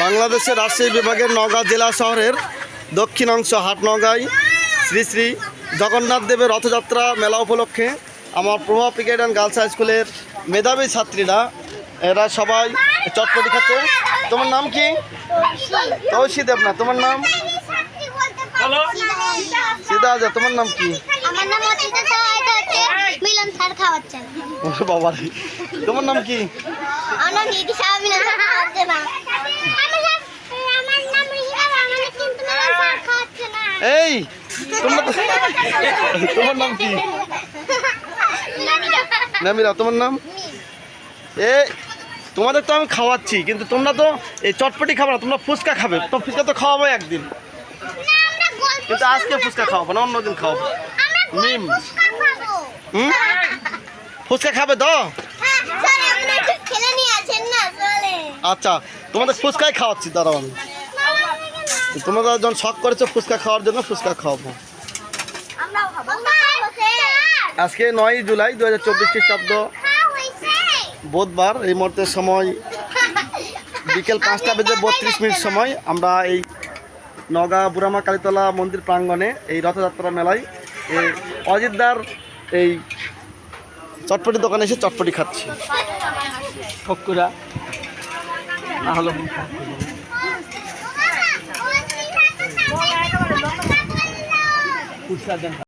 বাংলাদেশের রাজশাহী বিভাগের নওগাঁ জেলা শহরের দক্ষিণ অংশ হাটনগাঁয় শ্রী শ্রী জগন্নাথ দেবের রথযাত্রা মেলা উপলক্ষে আমার প্রভাব ব্রিগেড অ্যান্ড গার্লস হাই স্কুলের মেধাবী ছাত্রীরা এরা সবাই চটপটি খাচ্ছে তোমার নাম কি? তৌসি দেব না তোমার নাম? সিধা আজা তোমার নাম কি? বাবা তোমার নাম কি আমার নাম দিদি সাহেব মিলন স্যার খাওয়াচ্ছে না আমার নাম আমার নাম রিয়া আমার কিন্তু মিলন স্যার খাওয়াচ্ছে না এই তোমরা তো- তোমার নাম কি? নামিরা তোমার নাম? এ তোমাদের তো আমি খাওয়াচ্ছি কিন্তু তোমরা তো এই চটপটি খাবে না তোমরা ফুচকা খাবে। তো ফুচকা তো খাওয়াবো একদিন। কিন্তু আজকে ফুচকা খাওয়াবো না অন্যদিন খাওয়াবো। মিম হুম? ফুচকা খাবে তো? চলে। আচ্ছা তোমাদের ফুচকাই খাওয়াচ্ছি দাঁড়াও আমি। তোমরা যখন শখ করেছ ফুচকা খাওয়ার জন্য, ফুচকা খাওয়াবো আজকে নয়ই জুলাই দু হাজার চব্বিশ খ্রিস্টাব্দ। বুধবার, এই মুহূর্তের সময়, বিকেল পাঁচটা বেজে বত্রিশ মিনিট সময়, আমরা এই নগা, বুড়ামা, কালীতলা মন্দির প্রাঙ্গণে এই রথযাত্রা মেলায় এই অজিতদার এই চটপটি দোকানে এসে চটপটি খাচ্ছি। ফকুরা না হলো ফুচকা দেন